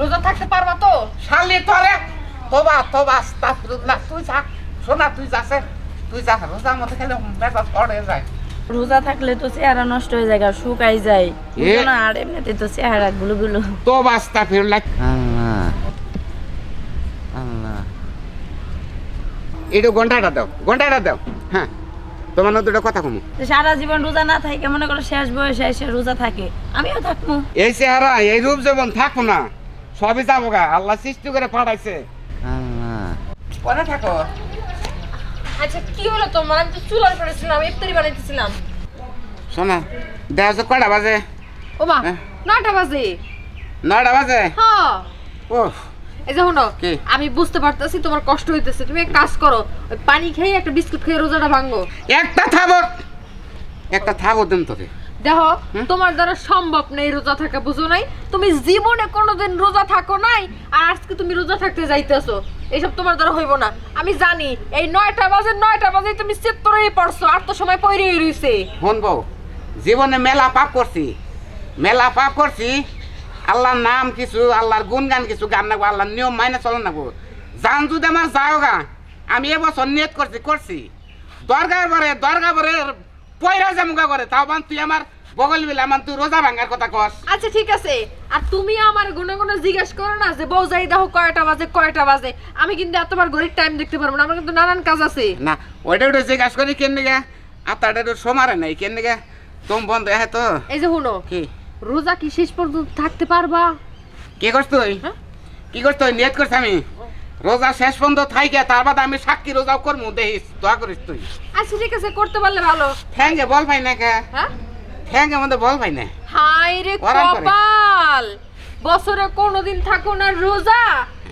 রোজা থাকতে পারবা তো? শালি তোরে। তোবা তোবা আস্তাগফিরুল্লাহ। তুই যা শোনা তুই যাছে তুই যা রোজার মধ্যে খেলে মেজাজ পড়ে যায়। রোজা থাকলে তো চেহারা নষ্ট হয়ে যায় শুকাই যায়। না আর এমনিতে তো চেহারা গুলো গুলো তোবা আস্তাগফিরুল্লাহ। আল্লাহ। আল্লাহ। একটু ঘন্টাটা দাও ঘন্টাটা দাও। হ্যাঁ তোমার না দুটো কথা কমু। সারা জীবন রোজা না থাকে মনে করো শেষ বয়সে এসে রোজা থাকে। আমিও থাকব এই চেহারা এই রূপ যেমন থাকব না। সবই যাব গা আল্লাহ সৃষ্টি করে পাঠাইছে। পরে থাকো। আচ্ছা কি হলো তোমার? আমি তো চুলার করেছিলাম ইফতারি বানাইতেছিলাম। শোনা দেখা যাচ্ছে কয়টা বাজে? ও মা হ্যাঁ। নয়টা বাজে। নয়টা বাজে? হ্যাঁ। ও এই যে শোনো কি? আমি বুঝতে পারতেছি তোমার কষ্ট হইতেছে। তুমি এক কাজ করো ওই পানি খেয়ে একটা বিস্কুট খেয়ে রোজাটা ভাঙো। একটা থাবো। একটা থাবো দিন তোকে। দেখো তোমার দ্বারা সম্ভব নেই রোজা থাকা বুঝো নাই? তুমি জীবনে কোনোদিন রোজা থাকো নাই আর আজকে তুমি রোজা থাকতে যাইতেছো। এইসব তোমার দ্বারা হইব না। আমি জানি এই নয়টা বাজে নয়টা বাজে তুমি চিত্তরেই পড়ছো আর তো সময় পইরেই রইছে। হন বউ জীবনে মেলা পাপ করছি। মেলা পাপ করছি আল্লাহর নাম কিছু আল্লাহর গুণগান কিছু গান নাগবো আল্লাহর নিয়ম মাইনে চলে নাগবো জান যদি আমার যাও গা আমি এবছর নিয়ত করছি করছি। দরগা বরে দরগা বরে পয়রা জামুগা করে তাও বান তুই আমার বগল বিলে আমার তুই রোজা ভাঙ্গার কথা কস। আচ্ছা ঠিক আছে। আর তুমি আমার গুনে গুনে জিজ্ঞেস করো না যে বউ যাই দেখো কয়টা বাজে কয়টা বাজে। আমি কিন্তু এতবার ঘড়ির টাইম দেখতে পারব না আমার কিন্তু নানান কাজ আছে। না ওইটা ওটা জিজ্ঞাসা করি কেন নিগে আত্মাটা একটু সমারে নাই কেন নিগে তুমি বন্ধ হ্যাঁ তো। এই যে শুনো কি? রোজা কি শেষ পর্যন্ত থাকতে পারবা? কি করছ তুই? হ্যাঁ? কি করছ তুই? নিয়ত করছ আমি? রোজা শেষ পর্যন্ত থাইকে তার বাদে আমি সাক্ষী রোজাও করব দেখিস দোয়া করিস তুই। আচ্ছা ঠিক আছে করতে পারলে ভালো। ঠ্যাঙ্গে বল পাই না কে হ্যাঁ? ঠ্যাঙ্গে মধ্যে বল পাই না। হাই রে কপাল! বছরে কোনোদিন থাকো না রোজা।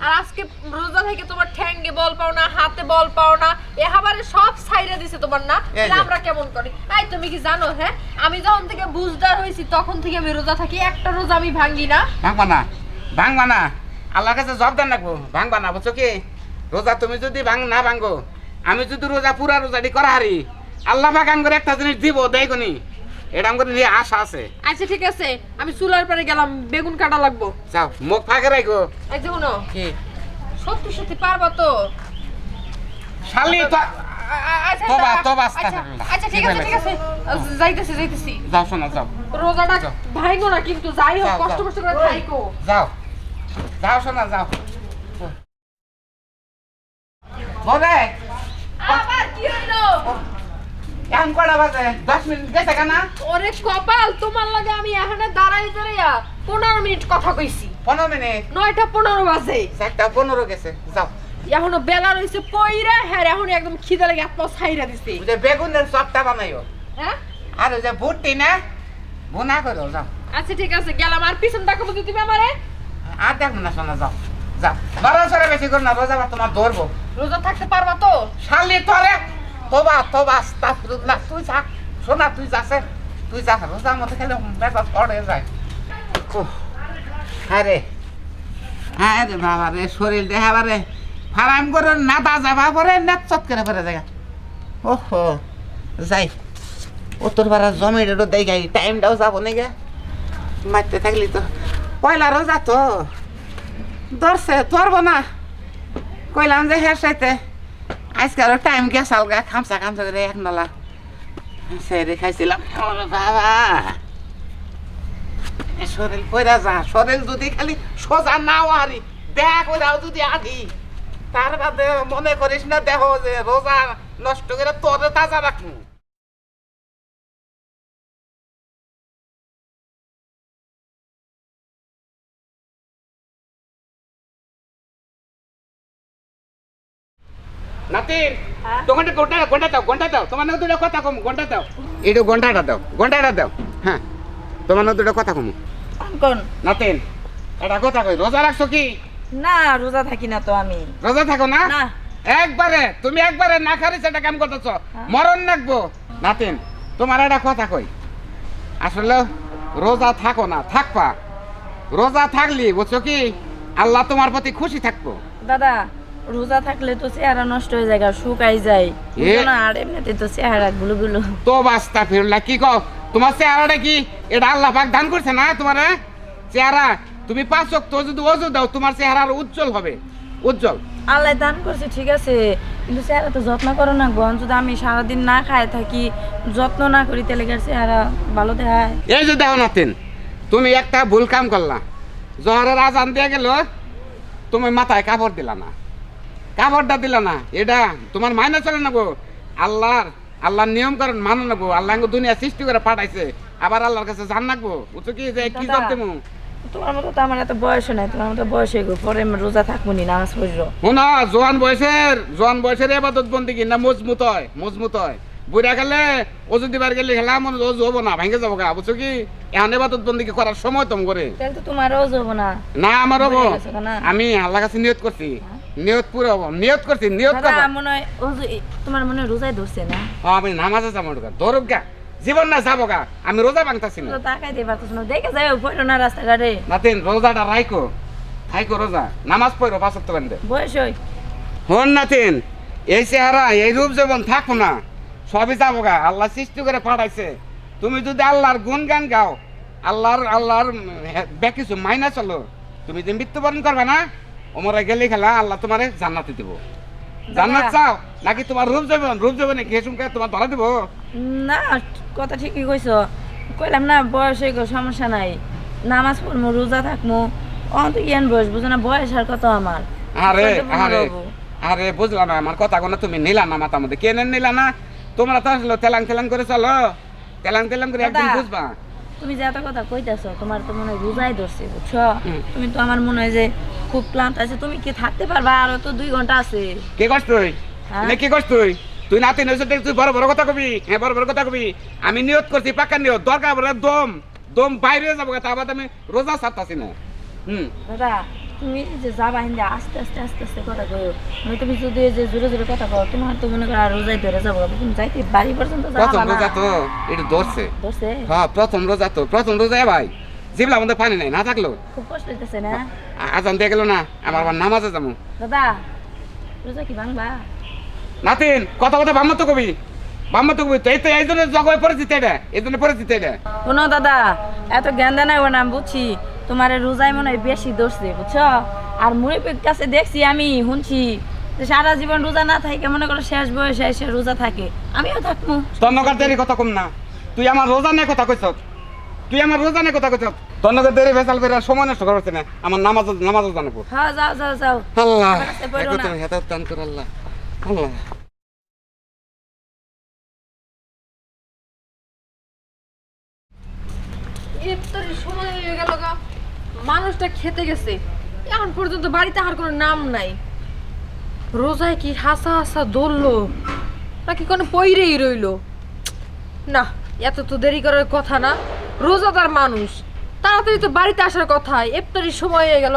আর আজকে রোজা থেকে তোমার ঠ্যাঙ্গে বল পাও না হাতে বল পাও না এ হাবারে সব সাইরা দিছে তোমার না। আমরা কেমন করি? আই তুমি কি জানো হ্যাঁ? আমি যখন থেকে বুঝদার হয়েছি তখন থেকে আমি রোজা থাকি একটা রোজা আমি ভাঙ্গি না। ভাঙবা না ভাঙবা না। আল্লাহর কাছে জব দেন রাখব ভাঙবা না বুঝছ কি? রোজা তুমি যদি ভাঙ না ভাঙো আমি যদি রোজা পুরা রোজাটি করা হারি আল্লাহ বাগান করে একটা জিনিস দিব দেখুনি এটা আমার নিয়ে আশা আছে। আচ্ছা ঠিক আছে। আমি চুলার পারে গেলাম বেগুন কাটা লাগবো। যাও মুখ ফাঁকে রাখো এই শুনো কি? সত্যি সত্যি পারবা তো? শালি তো আচ্ছা, তোবা, আচ্ছা, তোবা, আচ্ছা, ঠিক আছে ঠিক আছে। যাইতেছি যাইতেছি। যাও শোনা যাও। রোজাটা। ভাইগো না কিন্তু যাই হোক কষ্ট কষ্ট করে খাইকো যাও। যাও শোনা যাও। বলে আবার কি হইল এখন কটা বাজে দশ মিনিট গেছে কেনা? ওরে কপাল তোমার লাগে আমি এখানে দাঁড়াই দাঁড়াইয়া পনেরো মিনিট কথা কইছি। পনেরো মিনিট? নয়টা পনেরো বাজে। চারটা পনেরো গেছে যাও। এখনও বেলা রয়েছে পইরা হ্যাঁ এখন একদম খিদে লাগে আত্মা ছাইরা দিছে। যে বেগুনের চপটা বানাইও। হ্যাঁ? আর ওই যে ভুট্টি না ভুনা করো যাও। আচ্ছা ঠিক আছে গেলাম। আর পিছন তাকাবো তো তুমি আমারে? আর দেখব না শোনা যাও যাও। নড়াচড়া বেশি করো না রোজা বার তোমার ধরবো। রোজা থাকতে পারবা তো? শালি তোরে তোবা তোবা আস্তাগফিরুল্লাহ তুই যা শোনা তুই যাছে তুই যা রোজার মধ্যে খেলে মেজাজ পড়ে যায়। উফ, হ্যাঁ রে হ্যাঁ রে বাবা রে শরীর দেখাবা রে ফারাম করে নাদা যাবা পরে নেচত করে পরে জায়গা ওহো যাই উত্তর পাড়ার জমিটারও দেখাই টাইমটাও যাব নাকি? মারতে থাকলি তো। পয়লা রোজা তো? ধরছে, ধরবো না। কইলাম যে হের সাইতে। আজকে আরও টাইম গেছাল গা খামসা খামসা করে এক নলা। সেরে খাইছিলাম। বাবা। শরীর কইরা যা, শরীর যদি খালি সোজা নাও হারি দেখ কইরাও যদি আধি, তার বাদে মনে করিস না দেহ যে রোজা নষ্ট করে তোরে তাজা রাখব। নাতিন হ্যাঁ? তোমাকে ঘণ্টা ঘণ্টা দাও ঘণ্টা দাও। তোমার দুটো কথা কম ঘণ্টা দাও। একটু ঘন্টাটা দাও ঘন্টাটা দাও। হ্যাঁ তোমার দুটো কথা কম। কোন নাতিন এটা কথা কই রোজা রাখছো কি? না রোজা থাকি না তো আমি। রোজা থাকো না? একবারে তুমি একবারে না খারি সেটা কাম করতেছ মরণ রাখব। নাতিন তোমার একটা কথা কই। আসলে রোজা থাকো না থাকবা। রোজা থাকলি বুঝছ কি? আল্লাহ তোমার প্রতি খুশি থাকব। দাদা রোজা থাকলে তো চেহারা নষ্ট হয়ে যায় শুকাই যায়। না আর এমনিতে তো চেহারা গুলো গুলো। তো বাস্তা ফিরলা কি কও? তোমার চেহারাটা কি? এটা আল্লাহ পাক দান করছে না তোমার চেহারা তুমি পাঁচ ওয়াক্ত যদি অজু দাও তোমার চেহারা আরও উজ্জ্বল হবে। উজ্জ্বল। আল্লাহ দান করছে ঠিক আছে কিন্তু চেহারা তো যত্ন করো না গন যদি আমি সারাদিন না খায় থাকি যত্ন না করি তাহলে চেহারা ভালো দেখায়? এই যে দেখো নাতিন তুমি একটা ভুল কাম করলা। জহরের আজান দিয়ে গেল তুমি মাথায় কাপড় দিলা না। কাপড়টা দিলা না এটা তোমার মাইনে চলে না গো। আল্লাহর আল্লাহর নিয়ম করেন মানো না গো। আল্লাহ দুনিয়া সৃষ্টি করে পাঠাইছে আবার আল্লাহর কাছে জান বুঝছ কি? যে কি। করতে তোমার মতো তো আমার এত বয়স নাই তোমার মতো বয়স হয়ে পরে আমি রোজা থাকব নি নামাজ পড়ল শোনা জোয়ান বয়সের জোয়ান বয়সের এবাদত বন্দি কি না? মজবুত হয় মজবুত হয়। বুড়া গেলে ওজু দিবার গেলে খেলা মনে ওজু হব না ভেঙে যাব গা বুঝছ কি? এখন এবাদত বন্দি কি করার সময় তোম করে না। আমার হব? আমি আল্লাহ কাছে নিয়ত করছি। নিয়ত পুরো নিয়ত করছি নিয়ত করব। মনে হয় তোমার মনে রোজাই ধরছে না? হ্যাঁ, আমি নামাজে যাব গা জীবন না যাব গা আমি রোজা ভাঙতাছি না। তাকাই দিয়ে পারতেছ না দেখে পড়ো না রাস্তাঘাটে। নাতিন রোজাটা রাইকো খাইকো রোজা নামাজ পড়ো পাঁচ তো বয়স হয়। হন নাতিন এই চেহারা এই রূপ যেমন থাকো না। সবই যাব গা আল্লাহ সৃষ্টি করে পাঠাইছে। তুমি যদি আল্লাহর গুণ গান গাও আল্লাহর আল্লাহর বে কিছু মাইনা চলো। তুমি যে মৃত্যুবরণ করবে না ওমরা গেলে খেলা আল্লাহ তোমারে জান্নাতে দিব। জান্নাত চাও? নাকি তোমার রূপ যাবে রূপ যাবে নাকি হেসুমকে তোমার ধরা দিব? না কথা ঠিকই কইছো। কইলাম না বয়স হয়ে সমস্যা নাই। নামাজ পড়ব রোজা থাকব অন্ত জ্ঞান বয়স বুঝো না বয়স আর কত আমার। আরে আরে আরে বুঝলা না আমার কথা কোনো তুমি নিলা না মাথা মধ্যে। কেন নিলা না? তোমরা তো আসলে তেলাং তেলাং করে চলো। তেলাং তেলাং করে একদিন বুঝবা। তুমি যে এত কথা কইতেছো তোমার তো মনে হয় রোজাই ধরছে বুঝছ। তুমি তো আমার মনে হয় যে খুব ক্লান্ত আছে। তুমি কি থাকতে পারবা? আর তো দুই ঘণ্টা আছে। কে কষ্ট তুই? হ্যাঁ? কি কষ্ট তুই? তুই নাতি নইছ তুই বড় বড় কথা কবি? হ্যাঁ বড় বড় কথা কবি। আমি নিয়ত করছি পাক্কা নিয়ত। দরকার বলে দম। দম বাইরে যাব তা আবার আমি রোজা ছাড়তাছি না। হুম। দাদা তুমি যে যাবা হিন্দে আস্তে আস্তে আস্তে আস্তে কথা কয়ো মানে তুমি যদি যে জোরে জোরে কথা কও তোমার তো মনে করো আর রোজাই ধরে যাব। তুমি যাইতে বাড়ি পর্যন্ত প্রথম রোজা তো এটা ধরছে। ধরছে? হ্যাঁ প্রথম রোজা তো। প্রথম রোজা ভাই জিবলা মধ্যে পানি নাই না থাকল? খুব কষ্ট হইতেছে না? আজান দিয়ে গেল না আমার আবার নামাজে যাব। দাদা রোজা কি ভাঙবা? নাতিন কথা কথা কবি। বাম্মত কবি তো এই তো এই জন্য জগয়ে পরিচিত এটা এই জন্য পরিচিত এটা। শোনো দাদা এত জ্ঞান দেয় না বুঝছি। তোমার রোজাই মনে হয় বেশি ধরছে বুঝছ? আর মুড়িপির কাছে দেখছি আমি শুনছি সারা জীবন রোজা না থাকে মনে করো শেষ বয়সে এসে রোজা থাকে। আমিও থাকব তন্নকার দেরি কথা কম না। তুই আমার রোজা নিয়ে কথা কইছ? তুই আমার রোজা নিয়ে কথা কইছ? তন্নকার দেরি ভেসাল বেরার সময় নষ্ট করছে না। আমার নামাজ নামাজ জানাব। হ্যাঁ যাও যাও যাও। আল্লাহ। হেতাত দান কর আল্লাহ। আল্লাহ। ইফতারির সময় হয়ে গেল গা। মানুষটা খেতে গেছে। এখন পর্যন্ত বাড়িতে আর কোনো নাম নাই। রোজায় কি হাসা হাসা দৌড়লো নাকি কোনো পইরেই রইল? না, এত তো দেরি করার কথা না। রোজাদার মানুষ, তাড়াতাড়ি তো বাড়িতে আসার কথা। ইফতারির সময় হয়ে গেল।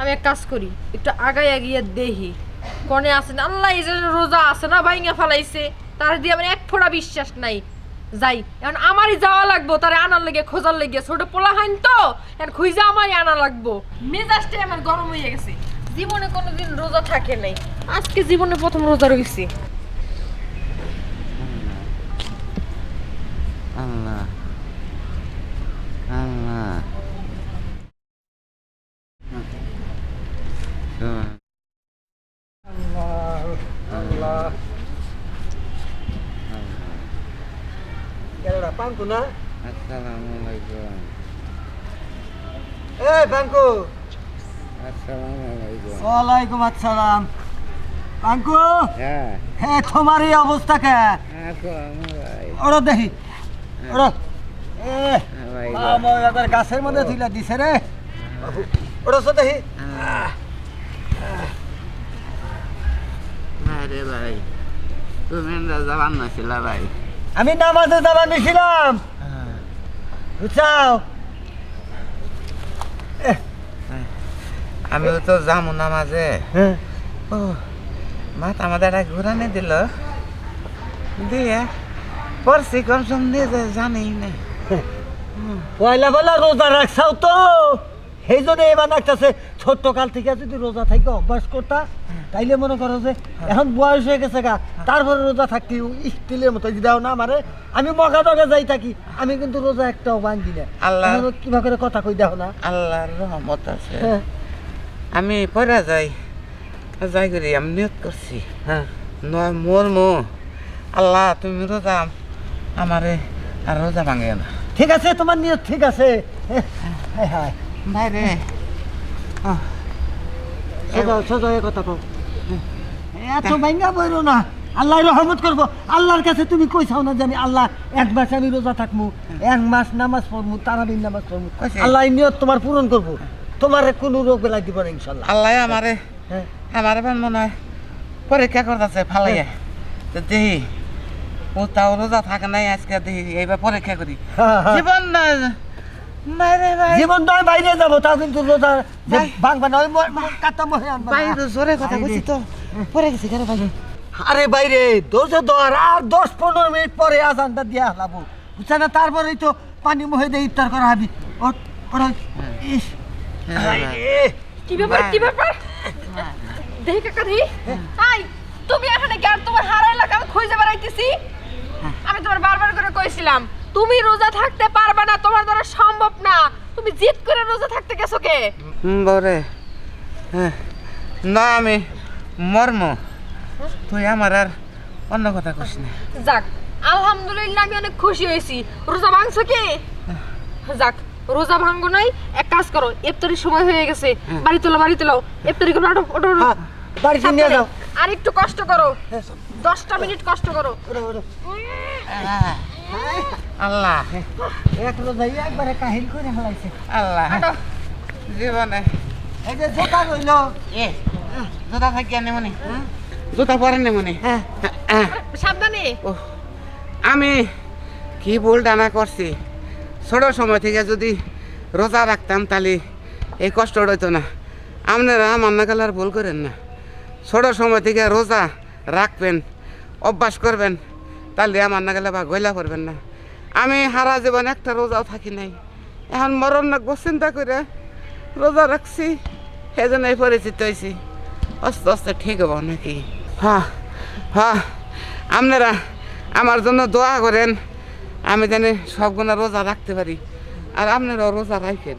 আমি এক কাজ করি, একটু আগায় আগিয়ে দেখি। কনে আছে না, আল্লাহ এই যে রোজা আছে না ভাইঙ্গা ফেলাইছে। তার দিয়ে আমার এক ফোঁটা বিশ্বাস নাই। যাই এখন আমারই যাওয়া লাগবো তারে আনার লেগে খোঁজার লেগে। ছোট পোলা হাইন তো এখন খুঁজে আমারই আনা লাগবো। মেজাজটাই আমার গরম হয়ে গেছে। জীবনে কোনোদিন রোজা থাকে নাই। আজকে জীবনে প্রথম রোজা রয়েছে আল্লাহ। কেডা পাঙ্কু না আসসালামু আলাইকুম এ পাঙ্কু। আসসালামু আলাইকুম ওয়ালাইকুম আসসালাম। পাঙ্কু? হ্যাঁ। হে তোমার এই অবস্থা কে? ওরা দেখি। ওরা এ আলাইকুম আমার আবার গাছের মধ্যে তুইলা দিছে রে। ওরা তো দেখি। আরে ভাই। তুমি যাবান নাছিল ভাই। আমি নামাজে যাবা নিছিলাম। বুঝছাও? আমিও তো যাব না মাঝে হ্যাঁ। ও মাথা মাথাটা ঘুরানে দিল। দিয়ে পড়ছি কম সম যায় জানি না। পয়লা বেলা রোজা রাখছাও তো? সেই জন্য এবার লাগতেছে ছোট্টকাল থেকে যদি রোজা থেকে অভ্যাস করতা? তাইলে মনে করো যে এখন বয়স হয়ে গেছে গা তারপরে রোজা থাকতে স্টিলের মতো দাও না মারে আমি মগা দগা যাই থাকি আমি কিন্তু রোজা একটাও ভাঙি না। আল্লাহ। কিবা করে কথা কই দেখো না। আল্লাহর রহমত আছে। হ্যাঁ। আমি পড়া যাই যাই করি আমি নিয়ত করছি। হ্যাঁ। নয় মোর মো আল্লাহ তুমি রোজা আমারে আর রোজা ভাঙে না। ঠিক আছে তোমার নিয়ত ঠিক আছে। হ্যাঁ হ্যাঁ। বাইরে। সোজা কথা কও। এত ভাঙ্গা বইরো না। আল্লাহ রহমত করব। আল্লাহর কাছে তুমি কইছাও না জানি। আল্লাহ এক মাস আমি রোজা থাকব এক মাস নামাজ পড়ব তারাবির নামাজ পড়ব আল্লাহ নিয়ত তোমার পূরণ করব। তোমার কোনো রোগ বেলা দিব না ইনশাল্লাহ। আল্লাহ আমারে হ্যাঁ। আমার এবার মনে হয় পরীক্ষা করতেছে ফালাইয়া। তো দেখি ও তাও রোজা থাকে নাই আজকে দেখি এইবার পরীক্ষা করি। হ্যাঁ, হ্যাঁ। জীবন না জীবন নয় বাইরে যাব তাও কিন্তু ভাঙবা না ওই ম- ম- কাটা মহে। বাইরে জোরে কথা। বলছি তো। পরে গেছি কেন ভাই? আরে বাইরে দোষে দর আর দশ পনেরো মিনিট পরে আজানটা দিয়া হলাবো বুঝছে না? তারপরেই তো পানি মহে দিয়ে ইফতার করা হবি। ওঠ, ওঠ। ইস। কি ব্যাপার কি ব্যাপার? দেখি কাকা দেখি আই তুমি এখানে কি আর তোমার হারা এলাকা আমি খুঁজে বেড়াইতেছি? আমি তোমার বারবার করে কইছিলাম তুমি রোজা থাকতে পারবে না তোমার দ্বারা সম্ভব না। তুমি জিদ করে রোজা থাকতে গেছো কে? বরে হ্যাঁ। না আমি মর্ম। তুই আমার আর অন্য কথা কইস না। যাক আলহামদুলিল্লাহ আমি অনেক খুশি হয়েছি। রোজা ভাঙছো কি? যাক রোজা ভাঙ্গো নাই এক কাজ করো ইফতারির সময় হয়ে গেছে। বাড়ি তোলো বাড়ি তোলো। ইফতারি করো ওঠো ওঠো। হ্যাঁ, বাড়িতে নিয়ে যাও। আর একটু কষ্ট করো। দশটা মিনিট কষ্ট করো। আল্লাহ। এক রোজাই একবারে কাহিল করে হালাইছে আল্লাহ। জীবনে। এই যে জোতা রইল এ জুতা থাকিয়া নেমনি। জুতা পরে নেমনি। হ্যাঁ। সাবধানে। আমি কি ভুল ডানা করছি? ছোট সময় থেকে যদি রোজা রাখতাম তাহলে এই কষ্ট হইতো না। আপনারা আমার নাগাল আর ভুল করেন না। ছোট সময় থেকে রোজা রাখবেন অভ্যাস করবেন। তাহলে আমার না গেলে বা গইলা করবেন না। আমি হারা জীবন একটা রোজাও থাকি নাই। এখন মরণ না চিন্তা করে রোজা রাখছি সেজন্য এই পরিচিত হয়েছি আস্তে আস্তে ঠিক হব নাকি? হ্যাঁ হ্যাঁ আপনারা আমার জন্য দোয়া করেন, আমি জানি সব গুণা রোজা রাখতে পারি। আর আপনারাও রোজা রাখেন।